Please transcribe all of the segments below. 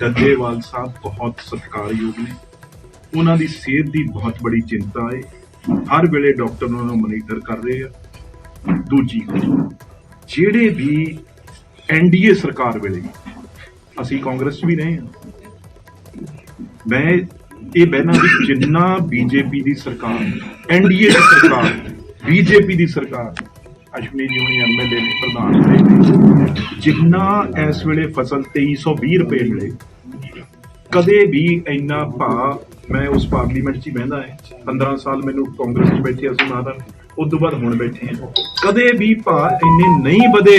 ਡੱਲੇਵਾਲ ਸਾਹਿਬ ਬਹੁਤ ਸਤਿਕਾਰਯੋਗ ਨੇ। ਉਹਨਾਂ ਦੀ ਸਿਹਤ ਦੀ ਬਹੁਤ ਬੜੀ ਚਿੰਤਾ ਹੈ ਹਰ ਵੇਲੇ ਡਾਕਟਰ ਉਹਨਾਂ ਨੂੰ ਮੋਨੀਟਰ ਕਰ ਰਹੇ ਆ। ਦੂਜੀ ਜਿਹੜੇ ਵੀ ਐਨਡੀਏ ਸਰਕਾਰ ਵੇਲੇ ਅਸੀਂ ਕਾਂਗਰਸ 'ਚ ਵੀ ਰਹੇ ਹਾਂ। ਮੈਂ ਇਹ ਬਹਿਨਾ ਵੀ ਜਿੰਨਾ ਬੀਜੇਪੀ ਦੀ ਸਰਕਾਰ ਐਨਡੀਏ ਦੀ ਸਰਕਾਰ, ਬੀਜੇਪੀ ਦੀ ਸਰਕਾਰ ਅਸ਼ਮੀ ਜੀ ਹੁਣੀ ਐਮਐਲਏ ਨੇ ਪ੍ਰਧਾਨ ਨੇ। ਜਿੰਨਾ ਇਸ ਵੇਲੇ ਫਸਲ 2320 ਰੁਪਏ ਮਿਲੇ ਕਦੇ ਵੀ ਇੰਨਾ ਭਾ ਮੈਂ ਉਸ ਪਾਰਲੀਮੈਂਟ 'ਚ ਹੀ ਬਹਿੰਦਾ ਹੈ। 15 ਸਾਲ ਮੈਨੂੰ ਕਾਂਗਰਸ 'ਚ ਬੈਠੇ ਅਸੀਂ ਮਾਤਾ ਉਸ ਤੋਂ ਬਾਅਦ ਹੁਣ ਬੈਠੇ ਹਾਂ। ਕਦੇ ਵੀ ਭਾ ਇੰਨੇ ਨਹੀਂ ਵਧੇ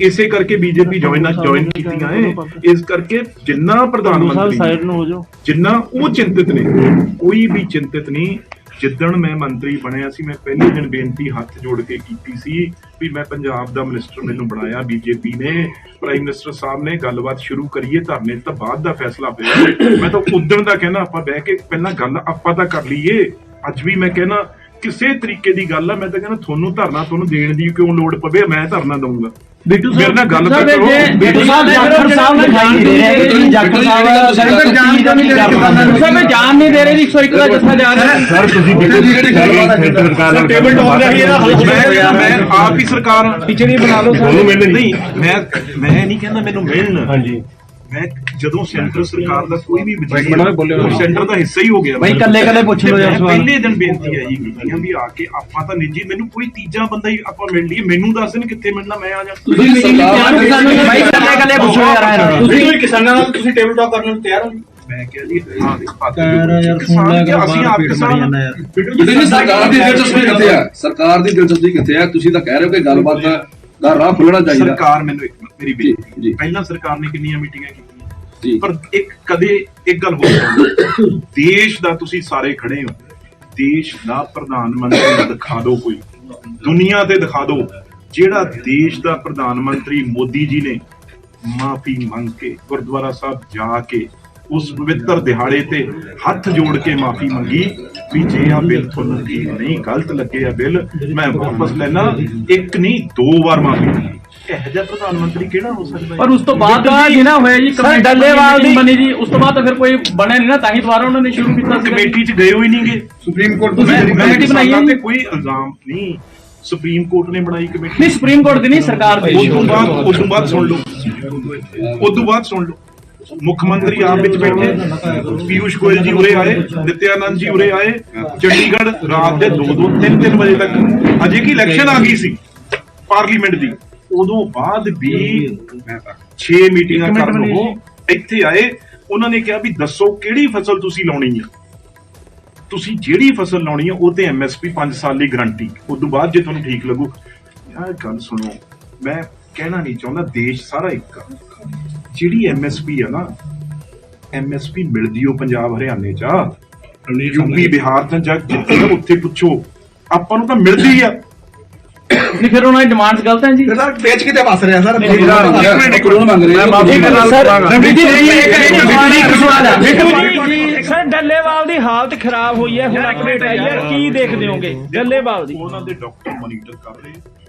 ਇਸੇ ਕਰਕੇ ਬੀਜੇਪੀ ਜੁਆਇਨ ਜੁਆਇਨ ਕੀਤੀਆਂ ਹੈ ਇਸ ਕਰਕੇ ਜਿੰਨਾ ਪ੍ਰਧਾਨ ਮੰਤਰੀ ਸਾਈਡ ਨੂੰ ਹੋ ਜਾਓ। ਜਿੰਨਾ ਉਹ ਚਿੰਤਿਤ ਨੇ ਕੋਈ ਵੀ ਚਿੰਤਿਤ ਨਹੀਂ ਜਿੱਦਣ ਮੈਂ ਮੰਤਰੀ ਬਣਿਆ ਸੀ, ਮੈਂ ਪਹਿਲੇ ਦਿਨ ਬੇਨਤੀ ਹੱਥ ਜੋੜ ਕੇ ਕੀਤੀ ਸੀ ਵੀ ਮੈਂ ਪੰਜਾਬ ਦਾ ਮਿਨਿਸਟਰ ਮੈਨੂੰ ਬਣਾਇਆ, ਬੀਜੇਪੀ ਨੇ। ਪ੍ਰਾਈਮ ਮਿਨਿਸਟਰ ਸਾਹਿਬ ਨੇ ਗੱਲਬਾਤ ਸ਼ੁਰੂ ਕਰੀਏ ਧਰਨੇ ਤੋਂ ਬਾਅਦ ਦਾ ਫੈਸਲਾ ਪਿਆ ਮੈਂ ਤਾਂ ਉਦੋਂ ਦਾ ਕਹਿਣਾ, ਆਪਾਂ ਬਹਿ ਕੇ ਪਹਿਲਾਂ ਗੱਲ ਆਪਾਂ ਤਾਂ ਕਰ ਲਈਏ। ਅੱਜ ਵੀ ਮੈਂ ਕਹਿਣਾ, ਕਿਸੇ ਤਰੀਕੇ ਦੀ ਗੱਲ ਆ, ਮੈਂ ਤਾਂ ਕਹਿੰਦਾ ਤੁਹਾਨੂੰ ਧਰਨਾ ਤੁਹਾਨੂੰ ਦੇਣ ਦੀ ਕਿਉਂ ਲੋੜ ਪਵੇ, ਮੈਂ ਧਰਨਾ ਦਊਂਗਾ। ਬਿੱਟੂ ਮੇਰੇ ਨਾਲ ਗੱਲ ਤਾਂ ਕਰੋ। ਬਿੱਟੂ ਸਾਹਿਬ ਜਾਖੜ ਸਾਹਿਬ ਨੇ ਜਾਨ ਨਹੀਂ ਦੇ ਰਹੇ। ਕਿ ਜਾਖੜ ਸਾਹਿਬ ਸਰ ਜਾਨ ਤਾਂ ਨਹੀਂ ਦੇ ਰਹੇ। ਕਿਸਾਨਾਂ ਸਾਹਿਬ ਮੈਂ ਜਾਨ ਨਹੀਂ ਦੇ ਰਹੇ ਜੀ 101 ਦਾ ਜੱਥਾ ਜਾ ਰਿਹਾ। ਹੈ ਸਰ ਤੁਸੀਂ ਬਿਲਕੁਲ ਜਿਹੜੀ ਸਰਕਾਰ ਨਾਲ ਟੇਬਲ ਟਾਕ ਰਹੀ ਹੈ ਮੈਂ ਮੈਂ ਆਪ ਹੀ ਸਰਕਾਰ ਹਾਂ ਖਿਚੜੀ ਬਣਾ ਲਓ ਤੁਹਾਨੂੰ ਮਿਲਣ ਨਹੀਂ। ਨਹੀਂ ਮੈਂ ਮੈਂ ਨਹੀਂ ਕਹਿੰਦਾ ਮੈਨੂੰ ਮਿਲਣ। ਹਾਂਜੀ। ਮੈਂ ਜਦੋਂ ਸੈਂਟਰ ਸਰਕਾਰ ਦਾ ਕੋਈ ਵੀ ਨਾ। ਉਹ ਸੈਂਟਰ ਦਾ ਹਿੱਸਾ ਹੀ ਹੋ ਗਿਆ। ਬਾਈ ਕੱਲੇ ਕੱਲੇ ਪੁੱਛ ਲਓ ਯਾਰ ਸਵਾਲ। ਪਹਿਲੇ ਦਿਨ ਬੇਨਤੀ ਹੈ ਜੀ ਕੀਤੀਆਂ ਵੀ ਆ ਕੇ ਆਪਾਂ ਤਾਂ ਨਿੱਜੀ ਮੈਨੂੰ ਕੋਈ ਤੀਜਾ ਬੰਦਾ ਹੀ ਆਪਾਂ ਮਿਲ ਲਈਏ। ਮੈਨੂੰ ਦੱਸ ਦੇਣ ਕਿੱਥੇ ਮਿਲਣਾ ਮੈਂ ਆ ਜਾ। ਤੁਸੀਂ ਮੇਰੀ ਤਿਆਰ ਕਿਸਾਨਾਂ ਨੂੰ ਬਾਈ ਕੱਲੇ ਕੱਲੇ ਪੁੱਛੋ ਯਾਰ ਤੁਸੀਂ ਤੁਸੀਂ ਕਿਸਾਨਾਂ ਨਾਲ ਤੁਸੀਂ ਟੇਬਲ ਟਾਕ ਕਰਨ ਨੂੰ ਤਿਆਰ ਹੋ ਮੈਂ ਕਿਹਾ ਜੀ ਹਾਂ ਪੱਤ ਯਾਰ ਕਿਸਾਨ ਕਿ ਅਸੀਂ ਆਪ ਕਿਸਾਨ ਨਹੀਂ ਸਰਕਾਰ ਦੀ ਦਿਲਚਸਪੀ ਕਿੱਥੇ ਆ? ਸਰਕਾਰ ਦੀ ਦਿਲਚਸਪੀ ਕਿੱਥੇ ਆ? ਤੁਸੀਂ ਤਾਂ ਕਹਿ ਰਹੇ ਹੋ ਕਿ ਗੱਲਬਾਤ ਦਾ ਰਾਹ ਖੁੱਲਣਾ ਚਾਹੀਦਾ। ਸਰਕਾਰ ਮੈਨੂੰ ਇੱਕ ਮੇਰੀ। ਬੇਨਤੀ ਪਹਿਲਾਂ ਸਰਕਾਰ ਨੇ ਕਿੰਨੀਆਂ ਮੀਟਿੰਗਾਂ ਕੀਤੀਆਂ? ਪਰ ਇੱਕ ਕਦੇ ਇੱਕ ਗੱਲ ਹੋ ਸਕਦੀ ਦੇਸ਼ ਦਾ ਤੁਸੀਂ ਸਾਰੇ ਖੜੇ ਹੋ। ਦੇਸ਼ ਦਾ ਪ੍ਰਧਾਨ ਮੰਤਰੀ ਦਿਖਾ ਦਿਓ ਕੋਈ। ਦੁਨੀਆ ਤੇ ਦਿਖਾ ਦਿਓ। ਜਿਹੜਾ ਦੇਸ਼ ਦਾ ਪ੍ਰਧਾਨ ਮੰਤਰੀ ਮੋਦੀ ਜੀ ਨੇ ਮਾਫੀ ਮੰਗ ਕੇ ਗੁਰਦੁਆਰਾ ਸਾਹਿਬ ਜਾ ਕੇ ਉਸ ਪਵਿੱਤਰ ਦਿਹਾੜੇ ਤੇ ਹੱਥ ਜੋੜ ਕੇ ਮਾਫੀ ਮੰਗੀ ਵੀ ਜੇ ਆ ਬਿੱਲ ਤੁਹਾਨੂੰ ਠੀਕ ਨਹੀਂ ਗਲਤ ਲੱਗੇ ਆ ਬਿੱਲ ਮੈਂ ਵਾਪਸ ਲੈਣਾ ਇੱਕ ਨਹੀਂ ਦੋ ਵਾਰ ਮਾਫੀ ਮੰਗੀ। ਇਹ ਜਿਹਾ ਪ੍ਰਧਾਨ ਮੰਤਰੀ ਕਿਹੜਾ ਹੋ ਸਕਦਾ ਹੈ? ਪਰ ਉਸ ਤੋਂ ਬਾਅਦ ਦਾ ਜਿਹੜਾ ਹੋਇਆ ਜੀ ਕਮੇਟੀ ਡੱਲੇਵਾਲ ਦੀ- ਬਣੀ ਜੀ ਉਸ ਤੋਂ ਬਾਅਦ ਤਾਂ ਫਿਰ ਕੋਈ ਬਣਿਆ ਨਹੀਂ ਨਾ ਤਾਂ ਹੀ ਦੁਬਾਰਾ ਉਹਨਾਂ ਨੇ ਸ਼ੁਰੂ ਕੀਤਾ ਸੀ ਕਮੇਟੀ 'ਚ ਗਏ ਹੋਈ ਨਹੀਂਗੇ। ਸੁਪਰੀਮ ਕੋਰਟ ਮੈਂ ਕਮੇਟੀ ਬਣਾਈ ਹੈ ਜੀ? ਤੇ ਕੋਈ ਇਲਜ਼ਾਮ ਨਹੀਂ। ਸੁਪਰੀਮ ਕੋਰਟ ਨੇ ਬਣਾਈ ਕਮੇਟੀ। ਨਹੀਂ ਸੁਪਰੀਮ ਕੋਰਟ ਦੀ ਨਹੀਂ ਸਰਕਾਰ ਦੀ। ਉਸ ਤੋਂ ਬਾਅਦ ਉਸ ਤੋਂ ਬਾਅਦ ਸੁਣ ਲਓ। ਉਸ ਤੋਂ ਬਾਅਦ ਸੁਣ ਲਓ। ਮੁੱਖ ਮੰਤਰੀ ਆਪ ਵਿੱਚ ਬੈਠੇ। ਪੀਯੂਸ਼ ਗੋਇਲ ਜੀ ਉਰੇ ਆਏ ਨਿਤਿਆਨੰਦ ਜੀ ਉਰੇ ਆਏ ਚੰਡੀਗੜ੍ਹ ਰਾਤ ਦੇ 2 2 3 3 ਵਜੇ ਤੱਕ। ਅਜੇ ਕੀ ਇਲੈਕਸ਼ਨ ਆ ਗਈ ਸੀ ਪਾਰਲੀਮੈਂਟ ਦੀ। ਉਦੋਂ ਬਾਅਦ ਵੀ 6 ਮੀਟਿੰਗਾਂ ਕਰ ਲਓ ਇੱਥੇ ਆਏ। ਉਹਨਾਂ ਨੇ ਕਿਹਾ ਵੀ ਦੱਸੋ ਕਿਹੜੀ ਫਸਲ ਤੁਸੀਂ ਲਾਉਣੀ ਆ। ਤੁਸੀਂ ਜਿਹੜੀ ਫਸਲ ਲਾਉਣੀ ਆ ਉਹ ਤੇ ਐਮਐਸਪੀ 5 ਸਾਲ ਦੀ ਗਾਰੰਟੀ ਉਸ ਤੋਂ ਬਾਅਦ ਜੇ ਤੁਹਾਨੂੰ ਠੀਕ ਲੱਗੂ। ਯਾਰ ਗੱਲ ਸੁਣੋ ਮੈਂ ਕਹਿਣਾ ਨਹੀਂ ਚਾਹੁੰਦਾ ਦੇਸ਼ ਸਾਰਾ ਇੱਕ ਆ। ਜਿਹੜੀ ਐਮਐਸਪੀ ਆ ਨਾ ਐਮਐਸਪੀ ਮਿਲਦੀ ਉਹ ਪੰਜਾਬ ਹਰਿਆਣੇ ਚ। ਆ ਯੂਪੀ ਬਿਹਾਰ ਚ ਜਾ ਜਿੱਥੇ ਨਾ ਉੱਥੇ ਪੁੱਛੋ ਆਪਾਂ ਨੂੰ ਤਾਂ ਮਿਲਦੀ ਆ। ਨਹੀਂ ਫਿਰ ਉਹਨਾਂ ਦੀ ਡਿਮਾਂਡਸ ਗਲਤ ਹੈ ਜੀ। ਫਿਰ ਸਰ ਵੇਚ ਕਿਤੇ ਵਸ ਰਿਹਾ ਸਰ? ਕਾਨੂੰਨ ਮੰਗ ਰਹੇ ਆ ਸਰ ਬਿੱਟੂ ਜੀ ਇੱਕ ਸਵਾਲ ਜੀ ਸਰ। ਡੱਲੇਵਾਲ ਦੀ ਹਾਲਤ ਖਰਾਬ ਹੋਈ ਹੈ। ਹੁਣ ਅਪਡੇਟ ਆਈ ਹੈ ਕੀ ਦੇਖਦੇ ਹੋਗੇ? ਡੱਲੇਵਾਲ ਦੀ। ਉਹਨਾਂ ਦੇ ਡਾਕਟਰ ਮੋਨੀਟਰ ਕਰ ਰਹੇ। ਆ।